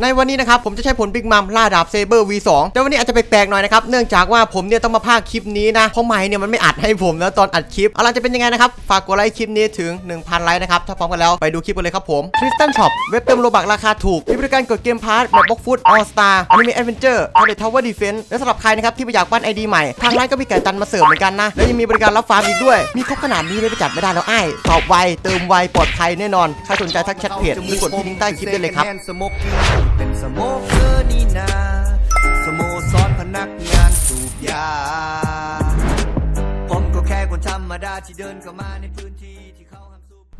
ในวันนี้นะครับผมจะใช้ผลบิ๊กมัมล่าดาบเซเบอร์ V2 แต่วันนี้อาจจะแปลกๆหน่อยนะครับเนื่องจากว่าผมเนี่ยต้องมาพากคลิปนี้นะเพราะไมค์เนี่ยมันไม่อัดให้ผมนะตอนอัดคลิปอะไรจะเป็นยังไงนะครับฝากกดไลค์คลิปนี้ถึง 1,000 ไลค์นะครับถ้าพร้อมกันแล้วไปดูคลิปกันเลยครับผมคริสตันช็อปเว็บเติมโลบักราคาถูกมีบริการกดเกมพาร์ทแบบบล็อกฟุตออสตาร์อนิเมะแอดเวนเจอร์อาร์เดทาวเวอร์ดีเฟนส์และสำหรับใครนะครับที่อยากปั้นไอดีใหม่ทางร้านก็มีไก่ตันมาเสร์ฟเหมือนกันนะและยังมีบริการรับฟาร์มอีกด้วย มีครบขนาดนี้ไม่ไปจัดไม่ได้แล้วไอ้ายตอบไวเติมไวปลอดภัยแน่นอนใครสนใจทักแชทเพจหรือกดที่ลิงก์ใต้คลิปได้เลยครับ เป็นสโมกเกอร์นี่นา สโมสรพนักงานสูบยา ผมก็แค่คนธรรมดาที่เดินเข้ามาในพื้น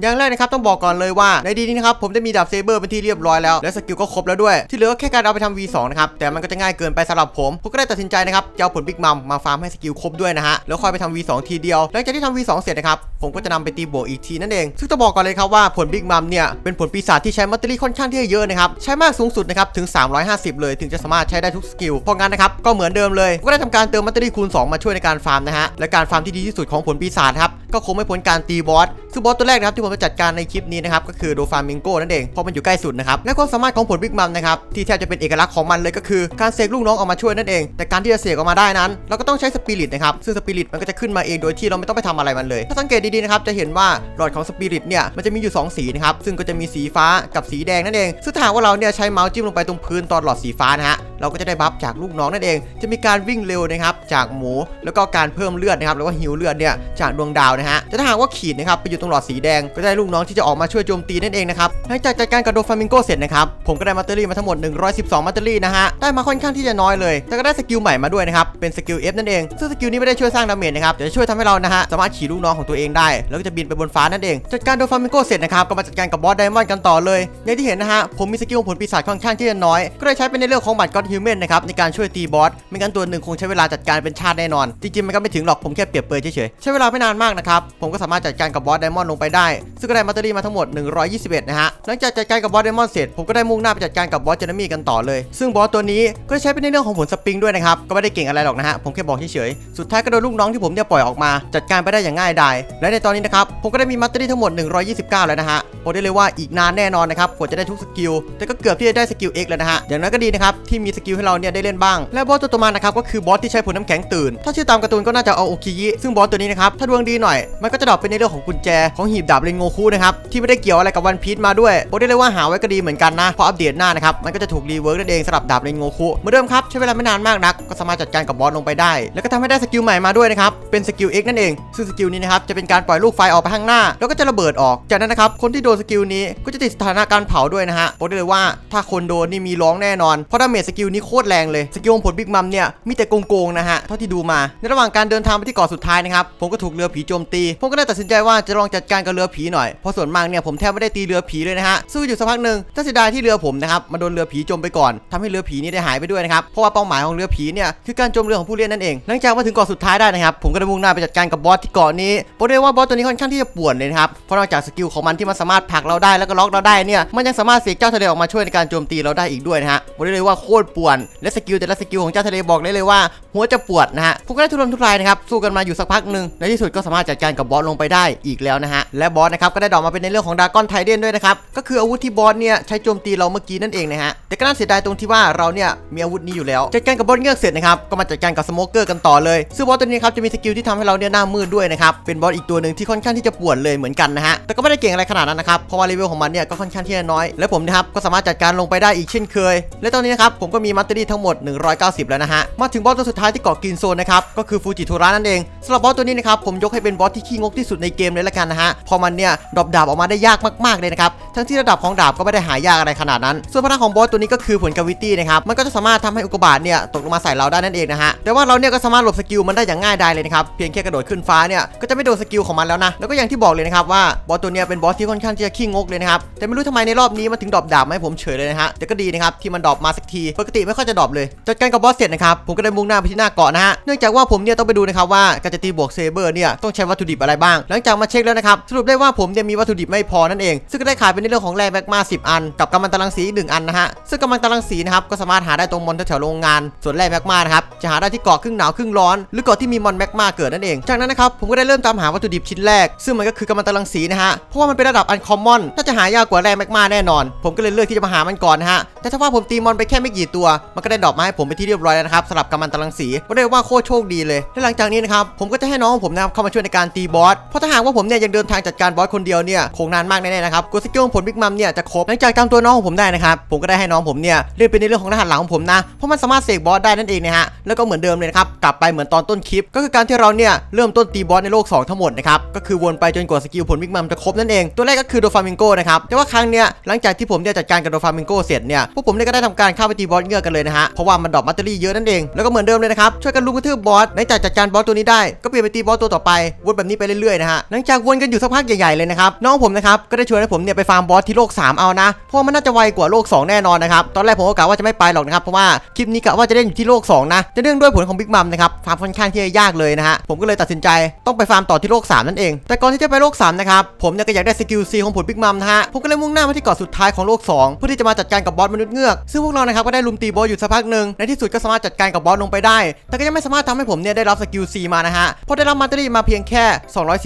อย่างแรกนะครับต้องบอกก่อนเลยว่าในดีนี้นะครับผมได้มีดาบเซเบอร์เป็นที่เรียบร้อยแล้วและสกิลก็ครบแล้วด้วย ที่เหลือแค่การเอาไปทำ V2 นะครับแต่มันก็จะง่ายเกินไปสำหรับผมผมก็ได้ตัดสินใจนะครับจะเอาผลบิ๊กมัมมาฟาร์มให้สกิลครบด้วยนะฮะแล้วค่อยไปทำ V2 ทีเดียวหลังจากที่ทำ V2 เสร็จนะครับผมก็จะนำไปตีบวกอีกทีนั่นเอง ซึ่งต้องบอกก่อนเลยครับว่าผลบิ๊กมัมเนี่ยเป็นผลปีศาจที่ใช้มัตเตอรี่ค่อนข้างที่จะเยอะนะครับใช้มากสูงสุดนะครับถึง 350 เลย ถึงจะสามารถใช้ได้ทุกสกิลเพราะงั้นนะครับก็เหมือนเดิมเลยก็ได้ทำการเติมมัตเตอรี่คูณ 2 มาช่วยในการฟาร์มนะฮะและการฟาร์มที่ดีที่สุดของผลปีศาจครับ ก็คงไม่พ้นการตีบอสซึ่งบอสตัวแรกนะครับที่ผมจะจัดการในคลิปนี้นะครับก็คือโดฟามิงโกนั่นเองเพราะมันอยู่ใกล้สุดนะครับและความสามารถของผลบิ๊กมัมนะครับที่แทบจะเป็นเอกลักษณ์ของมันเลยก็คือการเสกลูกน้องออกมาช่วยนั่นเอง แต่การที่จะเสกออกมาได้นั้น เราก็ต้องใช้สปิริตนะครับซึ่งสปิริตมันก็จะขึ้นมาเองโดยที่เราไม่ต้องไปทำอะไรมันเลย ถ้าสังเกตดีๆนะครับจะเห็นว่าหลอดของสปิริตเนี่ยมันจะมีอยู่ 2 สีนะครับซึ่งก็จะมีสีฟ้ากับสีแดงนั่นเองซึ่งถ้าว่าเราเนี่ยใช้เมาส์จิ้มลงไปตรงพื้นตอนหลอดสีฟ้านะฮะ เราก็จะได้บัฟจากลูกน้องนั่นเอง จะมีการวิ่งเร็วนะครับจากหมู แล้วก็การเพิ่มเลือดนะครับหรือว่าหิวเลือดเนี่ยจากดวงดาวนะฮะแต่ถ้าหากว่าขีดนะครับไปอยู่ตรงหลอดสีแดงก็จะได้ลูกน้องที่จะออกมาช่วยโจมตีนั่นเองนะครับหลังจากจัดการกับโดฟามิงโกเสร็จนะครับผมก็ได้มัตเตอรี่มาทั้งหมด 112 มัตเตอรี่นะฮะได้มาค่อนข้างที่จะน้อยเลยแต่ก็ได้สกิลใหม่มาด้วยนะครับเป็นสกิล F นั่นเองซึ่งสกิลนี้ไม่ได้ช่วยสร้างดาเมจนะครับแต่จะช่วยทำให้เรานะฮะสามารถขี่ลูกน้องของตัวเองได้ แล้วก็จะบินไปบนฟ้านั่นเองจัดการโดฟามิงโกเสร็จนะครับก็มาจัดการกับบอสไดมอนด์กันต่อเลยอย่างที่เห็นนะฮะผมมีสกิลของผลปีศาจค่อนข้างที่จะน้อยก็เลยใช้เป็นในเรื่องของบัตรก็อดฮิวแมนนะครับในการช่วยตีบอสไม่งั้นตัวหนึ่งคงใช้เวลาจัดการเป็นชาติแน่นอน จริงๆมันก็ไม่ถึงหรอกผมแค่เปรียบเปรยเฉยๆใช้เวลาไม่นานมากนะครับผมก็สามารถจัดการกับบอสไดมอนด์ลงไปได้ ซึ่งก็ได้มัตเตอรี่มาทั้งหมด 121 นะฮะหลังจากจัดการกับบอสไดมอนด์เสร็จผมก็ได้มุ่งหน้าไปจัดการกับบอสเจนมีกันต่อเลย ซึ่งบอสตัวนี้ก็ใช้เป็นในเรื่องของผลสปริงด้วยนะครับก็ไม่ได้เก่งอะไรหรอกนะฮะผมแค่บอกเฉยๆสุดท้ายก็โดนลูกน้องที่ผมเนี่ยปล่อยออกมา จัดการไปได้อย่างง่ายดายและในตอนนี้นะครับผมก็ได้มีมัตเตอรี่ทั้งหมด 129 แล้วนะฮะบอกได้เลยว่าอีกนานแน่นอนนะครับกว่าจะได้ทุกสกิลแต่ก็เกือบที่จะได้สกิล X แล้วนะฮะอย่างน้อยก็ดีนะครับที่มีสกิลให้เราเนี่ยได้เล่นบ้าง และบอสตัวต่อมานะครับก็คือบอสที่ใช้ผลน้ำแข็งตื่น ถ้าชื่อตามการ์ตูนก็น่าจะเอาโอคิยิซึ่งบอสตัวนี้นะครับถ้าดวงดีหน่อย มันก็จะดรอปเป็นในเรื่องของกุญแจของหีบดาบเรนโงคุนะครับที่ไม่ได้เกี่ยวอะไรกับวันพีชมาด้วยบอกได้เลยว่าหาไว้ก็ดีเหมือนกันนะพราะอัปเดตหน้านะครับมันก็จะถูกรีเวิร์กนั่นเองสำหรับดาบเรนโงคุเหมือนเดิมครับใช้เวลาไม่นานมากนักก็สามารถจัดการกับบอสลงไปได้ แล้วก็ทำให้ได้สกิลใหม่มาด้วยนะครับเป็นสกิล X นั่นเองซึ่งสกิลนี้นะครับจะเป็นการปล่อยลูกไฟออกไปข้างหน้า แล้วก็จะระเบิดออก จากนั้นนะครับคนที่โดนสกิลนี้ก็จะติดสถานะการเผาด้วยนะฮะบอกได้เลยว่าถ้าคนโดนนี่มีร้องแน่นอนเพราะดาเมจสกิลนี้โคตรแรงเลยสกิลของผลบิ๊กมัมเนี่ยมีแต่โกงๆนะฮะเท่าที่ดูมา ในระหว่างการเดินทางไปที่เกาะสุดท้ายนะครับผมก็ถูกเรือผีโจมตีผมก็ได้ตัดสินใจว่าจะลองจัดการกับเรือผีหน่อยเพราะส่วนมากเนี่ยผมแทบไม่ได้ตีเรือผีเลยนะฮะสู้อยู่สักพักหนึ่งแต่เสียดายที่เรือผมนะครับมาโดนเรือผีจมไปก่อนทำให้เรือผีนี่ได้หายไปด้วยนะครับเพราะว่าเป้าหมายของเรือผีเนี่ยคือการจมเรือของผู้เล่นนั่นเองหลังจากมาถึงเกาะสุดท้ายได้นะครับผมก็ได้มุ่งหน้าไปจัดการกับบอสที่เกาะนี้บอกได้ว่าบอสตัวนี้ค่อนข้างที่จะป่วนเลยนะครับเพราะนอกจากสกิลของมันที่มันสามารถผลักเราได้แล้วก็ล็อกเราได้เนี่ยมันยังสามารถเสกเจ้าทะเลออกมาช่วยในการโจมตีเราได้อีกด้วยนะฮะบอกได้เลยว่าโคตรป่วน และสกิลแต่ละสกิลของเจ้าทะเลบอกได้เลยว่า หัวจะปวดนะฮะผมก็ได้ทุรนทุรายนะครับสู้กันมาอยู่สักพักหนึ่งในที่สุดก็สามารถจัดการกับบอสลงไปได้อีกแล้วนะฮะและบอสนะครับก็ได้ดอกมาเป็นในเรื่องของดากอนไทเดนด้วยนะครับก็คืออาวุธที่บอสเนี่ยใช้โจมตีเราเมื่อกี้นั่นเองนะฮะแต่ก็น่าเสียดายตรงที่ว่าเราเนี่ยมีอาวุธนี้อยู่แล้วจัดการกับบอสเงือกเสร็จนะครับก็มาจัดการกับสโมเกอร์กันต่อเลยซึ่งบอสตัวนี้ครับจะมีสกิลที่ทำให้เราเนี่ยหน้ามืดด้วยนะครับเป็นบอสอีกตัวหนึ่งที่ค่อนข้างที่จะปวดเลยเหมือนกันนะฮะแต่ก็ไม่ได้เก่งอะไรขนาดนั้นนะครับเพราะว่าเลเวลของมันเนี่ยก็ค่อนข้างที่จะน้อย และผมนะครับก็สามารถจัดการลงไปได้อีกเช่นเคย และตอนนี้นะครับผมก็มีมัตเตอรี่ทั้งหมด 190 แล้วนะฮะ มาถึงบอสตัวสุดท้ายที่เกาะกินโซนนะครับ ก็คือฟูจิโทระนั่นเองสำหรับบอสตัวนี้นะครับ ผมยกให้เป็นบอสที่ขี้งกที่สุดในเกมเลยละกันนะฮะเพอมันเนี่ยดรอปดาบออกมาได้ยากมากๆเลยนะครับ ทั้งที่ระดับของดาบก็ไม่ได้หายากอะไรขนาดนั้น ส่วนพลังของบอสตัวนี้ก็คือผลกาวิตี้นะครับ มันก็จะสามารถทำให้อุกกาบาตเนี่ยตกลงมาใส่เราได้นั่นเองนะฮะ แต่ว่าเราเนี่ยก็สามารถหลบสกิลมันได้อย่างง่ายดายเลยนะครับ เพียงแค่กระโดดขึ้นฟ้าเนี่ยก็จะไม่โดนสกิลของมันแล้วนะ แล้วก็อย่างที่บอกเลยนะครับว่าบอสตัวเนี้ยเป็นบอสที่ค่อนข้างจะขี้งกเลยนะครับ แต่ไม่รู้ทำไมในรอบนี้มันถึงดรอปดาบมาให้ผมเฉยเลยนะฮะแต่ก็ดีนะครับที่มันดรอปมาสักทีปกติไม่ค่อยจะดรอปเลยจัดการกับบอสเสร็จนะครับผมก็ได้มุ่งหน้าไปที่หน้าเกาะนะฮะเนื่องจากว่าผมเนี่ยต้องไปดูนะครับว่าการจะตีบวกเซเบอร์เนี่ยต้องใช้วัตถุดิบอะไรบ้าง หลังจากมาเช็คแล้วนะครับสรุปได้ว่าผมเนี่ยมีวัตถุดิบไม่พอนั่นเอง ซึ่งก็ได้ขายเป็นในเรื่องของแร่แมกมา10 อัน กับกัมมันตรังสีอีกหนึ่งอันนะฮะซึ่งกัมมันตรังสีนะครับก็สามารถหาได้ตรงมอนแถวๆโรงงานส่วนแร่แมกมานะครับจะหาได้ที่เกาะครึ่งหนาวครึ่งร้อนหรือเกาะที่มีมอนแมกมาเกิดนั่นเองจากนั้นนะครับผมก็ได้เริ่มตามหาวัตถุดิบชิ้นแรก ซึ่งมันก็คือกัมมันตรังสีนะฮะเพราะว่ามันเป็นระดับอันคอมมอนน่าจะหายากกว่าแร่แมกมาแน่นอน ผมก็เลยเลือกที่จะมาหามันก่อนนะฮะแต่ถ้าว่าผมตีมอนไปแค่ไม่กี่ตัวมันก็ได้ดรอปมาให้ผมไปที่เรียบร้อยแล้วนะครับสำหรับกัมมันตรังสีก็เรียกว่าโคตรโชคดีเลยและหลังจากนี้นะครับผมก็จะให้น้องของผมนะครับเข้ามาช่วยในการตีบอสเพราะถ้าหากว่าผมเนี่ยยังเดินทางจัดการบอสคนเดียวเนี่ยคงนานมากแน่ๆนะครับกดสกิลของผลบิ๊กมัมเนี่ยจะครบหลังจากจำตัวน้องของผมได้นะครับผมก็ได้ให้น้องผมเนี่ยเรียนเป็นในเรื่องของรหัสหลังของผมนะเพราะมันสามารถเสกบอสได้นั่นเองนะฮะแล้วก็เหมือนเดิมเลยนะครับกลับไปเหมือนตอนต้นคลิป ก็คือการที่เราเนี่ยเริ่มต้นตีบอสในโลก 2 ทั้งหมดนะครับก็คือวนไปจนกว่าสกิลผลบิ๊กมัมจะครบนั่นเองตัวแรกก็คือโดฟามิงโกนะครับแต่ว่าครั้งเนี้ยหลังจากที่ผมเนี่ยจัดการกับโดฟามิงโกเสร็จเนี่ยพวกผมเนี่ยก็ได้ทำการเข้าไปตีบอสเงือกกันเลยนะฮะเพราะว่ามันดรอปแบตเตอรี่เยอะนั่นเองแล้วก็เหมือนเดิมเลยนะครับช่วยกันลุมกระทืบบอสหลังจากจัดการบอสตัวนี้ได้ก็เปลี่ยนไปตีบอสตัวต่อไปวนแบบนี้ไปเรื่อยๆนะฮะหลังจากวนกันอยู่สักพักใหญ่ๆเลยนะครับน้องผมนะครับก็ได้ชวนให้ผมเนี่ยไปฟาร์มบอสที่โลก 3 เอานะเพราะว่ามันน่าจะไวกว่าโลก 2 แน่นอนนะครับตอนแรกผมก็กะว่าจะไม่ไปหรอกนะครับเพราะว่าคลิปนี้กะว่าจะเล่นอยู่ที่โลก 2 นะแต่เนื่องด้วยผลของบิ๊กมัมนะครับฟาร์มค่อนข้างที่จะยากเลยนะฮะผมก็เลยตัดสินใจต้องไปฟาร์มต่อที่โลก 3 นั่นเอง แต่ก่อนที่จะไปโลก 3 นะครับผมเนี่ยก็อยากได้สกิลซีของผลบิ๊กมัมนะฮะผมก็เลยมุ่งหน้ามาที่เกาะสุดท้ายของโลก 2 เพื่อที่จะมาจัดการกับบอสมนุษย์เงือกซึ่งพวกเรานะครับก็ได้ลุมตีบอสอยู่สักพักหนึ่งในที่สุดก็สามารถจัดการกับบอสลงไปได้ แต่ก็ยังไม่สามารถทำให้ผมเนี่ยได้รับสกิลซีมานะฮะเพราะได้รับมัตเตอรี่มาเพียงแค่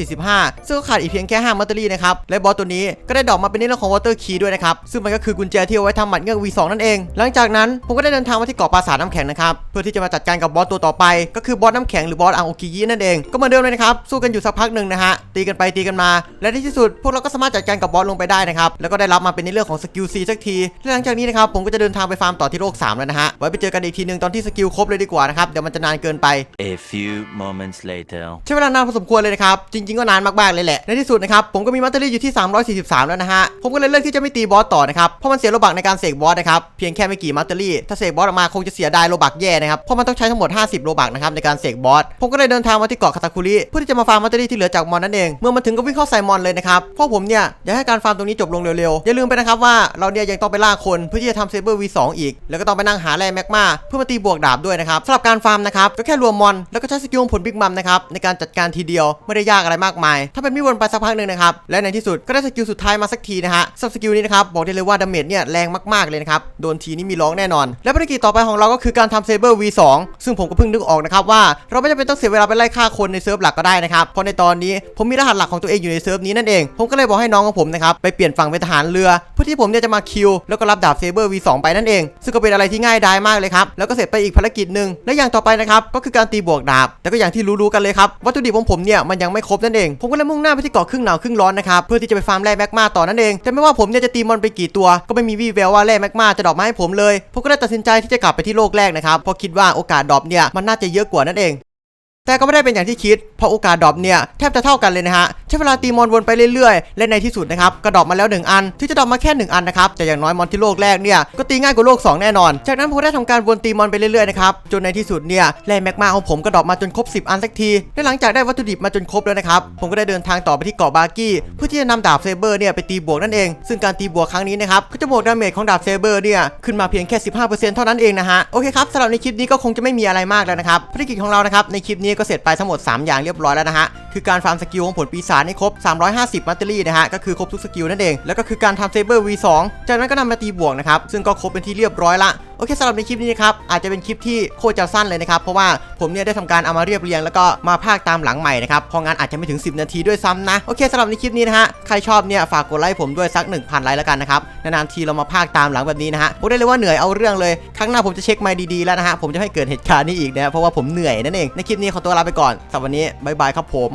245 ซึ่งก็ขาดอีกเพียงแค่5มัตเตอรี่นะครับและบอสตัวนี้ก็ได้ดอกมาเป็นในเรื่องของวอเตอร์คีด้วยนะครับซึ่งมันก็คือกุญแจที่เอาไว้ทำหมัดเงือก V2 นั่นเอง หลังจากนั้นผมก็ได้เดินทางมาที่เกาะปราสาทน้ำแข็งนะครับเพื่อที่จะมาจัดการกับบอสตัวต่อไป ก็คือบอสน้ำแข็งหรือบอสอังโอกิยินั่นเองก็เหมือนเดิมเลยนะครับสู้กันอยู่สักพักหนึ่งนะฮะตีกันไปตีกันมา และในที่สุดพวกเราก็สามารถจัดการกับบอสลงไปได้นะครับแล้วก็ได้รับมาเป็นในเรื่องของสกิลซีสักทีและหลังจากนี้นะครับผมก็จะเดินทางไปฟาร์มต่อที่โลก3แล้วนะฮะ ไว้ไปเจอกันอีกทีหนึงตอนที่สกิลครบเลยดีกว่านะครับ เดี๋ยวมันจะนานเกินไป A few moments later. ใช้เวลานานพอสมควรเลยนะครับ จริง ๆ ก็นานมากๆเลยแหละ ในที่สุดนะครับ ผมก็มีมัตเตอรี่อยู่ที่ 343 แล้วนะฮะ ผมก็เลยเลือกที่จะไม่ตีบอสต่อนะครับ เพราะมันเสียโลบักในการเสกบอสนะครับ เพียงแค่ไม่กี่มัตเตอรี่ ถ้าเสกบอสออกมาคงจะเสียดายโลบักแย่นะครับ เพราะมันต้องใช้ทั้งหมด 50 โลบักนะครับในการเสกบอส ผมก็เลยเดินทางมาที่เกาะคาตาคุริเพื่อที่จะมาฟาร์มมัตเตอรี่ที่เหลือจากมอนนั่นเอง เมื่อมาถึงก็วิ่งเข้าใส่มอนเลยนะครับ เพราะผมเนี่ยอยากให้การฟาร์มตรงนี้จบลงเร็วๆ อย่าลืมไปนะครับว่าเราเนี่ยยังต้องไปล่าคนเพื่อที่จะทำเซเบอร์ V2 อีก แล้วก็ต้องไปนั่งหาแร่แมกมาเพื่อมาตีบวกดาบด้วยนะครับสำหรับการฟาร์มนะครับก็แค่รวมมอน แล้วก็ใช้สกิลของผลบิ๊กมัมนะครับในการจัดการทีเดียวไม่ได้ยากอะไรมากมาย ถ้าเป็นมิวนไปสักพักหนึ่งนะครับและในที่สุดก็ได้สกิลสุดท้ายมาสักทีนะฮะสำหรับสกิลนี้นะครับบอกได้เลยว่าดาเมจเนี่ยแรงมากๆเลยนะครับโดนทีนี่มีร้องแน่นอน และภารกิจต่อไปของเราก็คือการทำเซเบอร์ V2 ซึ่งผมก็เพิ่งนึกออกนะครับว่าเราไม่จำเป็นต้องเสียเวลาไปไล่ฆ่าคนในเซิร์ฟหลักก็ได้นะครับเพราะในตอนนี้ผมมีรหัสหลักของตัวเองอยู่ในเซิร์ฟนี้นั่นเองผมก็เลยบอกให้น้องของผมนะครับไปเปลี่ยนฝั่งเป็นทหารเรือเพื่อที่ผมเนี่ยจะมาคิวแล้วก็รับดาบเซเบอร์ V2 ไปนั่นเองซึ่งก็เป็นอะไรที่ง่ายดายมากเลยครับแล้วก็เสร็จไปอีกภารกิจหนึ่งและอย่างต่อไปนะครับก็คือการตีบวกดาบแต่ก็อย่างที่รู้ๆกันเลยครับวัตถุดิบของผมเนี่ยมันยังไม่ครบนั่นเองผมก็เลยมุ่งหน้าไปที่เกาะครึ่งหนาวครึ่งร้อนนะครับเพื่อที่จะไปฟาร์มแร่แมกมาต่อนั่นเองแต่ไม่ว่าผมเนี่ยจะตีมอนไปกี่ตัว ก็ไม่มีวี่แววว่าแร่แมกมาจะดรอปมาให้ผมเลยผมก็เลยตัดสินใจที่จะกลับไปที่โลกแรกนะครับเพราะคิดว่าโอกาสดรอปเนี่ยมันน่าจะเยอะกว่านั่นเองแต่ก็ไม่ได้เป็นอย่างที่คิด เพราะโอกาสดรอปเนี่ยแทบจะเท่ากันเลยนะฮะใช้เวลาตีมอนวนไปเรื่อยๆ และในที่สุดนะครับก็ดอปมาแล้ว 1 อัน ที่จะดอปมาแค่ 1 อันนะครับ แต่อย่างน้อยมอนที่โลกแรกเนี่ยก็ตีง่ายกว่าโลก 2 แน่นอน จากนั้นผมได้ทำการวนตีมอนไปเรื่อยๆนะครับจนในที่สุดเนี่ยแร่แมกมาของผมก็ดอปมาจนครบ 10 อันสักทีและหลังจากได้วัตถุดิบมาจนครบแล้วนะครับผมก็ได้เดินทางต่อไปที่เกาะบาร์กี้เพื่อที่จะนำดาบเซเบอร์เนี่ยไปตีบวกนั่นเอง ซึ่งการตีบวกครั้งนี้นะครับก็จะบวกดาเมจของดาบเซเบอร์เนี่ยขึ้นมาเพียงแค่ 15%เท่านั้นเองนะฮะโอเคครับสำหรับในคลิปนี้ก็คงจะไม่มีอะไรมากแล้วนะครับภารกิจของเรานะครับในคลิปนี้ก็เสร็จไปทั้งหมด 3 อย่างเรียบร้อยแล้วนะฮะคือการฟาร์มสกิลของผลปีศาจให้ครบ 350 มัตเตอรี่นะฮะ ก็คือครบทุกสกิลนั่นเอง แล้วก็คือการทำเซเบอร์ V2 จากนั้นก็นำมาตีบวกนะครับ ซึ่งก็ครบเป็นที่เรียบร้อยละโอเคสำหรับในคลิปนี้นะครับอาจจะเป็นคลิปที่โคตรจะสั้นเลยนะครับ เพราะว่าผมเนี่ยได้ทำการเอามาเรียบเรียงแล้วก็มาพากย์ตามหลังใหม่นะครับพองานอาจจะไม่ถึง 10 นาทีด้วยซ้ำนะ โอเคสำหรับในคลิปนี้นะฮะ ใครชอบเนี่ยฝากกดไลค์ผมด้วยสัก 1,000 ไลค์แล้วกันนะครับ นานๆทีเรามาพากย์ตามหลังแบบนี้นะฮะผมได้เลยว่าเหนื่อยเอาเรื่องเลย ครั้งหน้าผมจะเช็คไมค์ดีๆแล้วนะฮะผมจะให้เกิดเหตุการณ์นี้อีกนะเพราะว่าผมเหนื่อยนั่นเองในคลิปนี้ขอตัวลาไปก่อนสำหรับวันนี้บ๊ายบายครับผม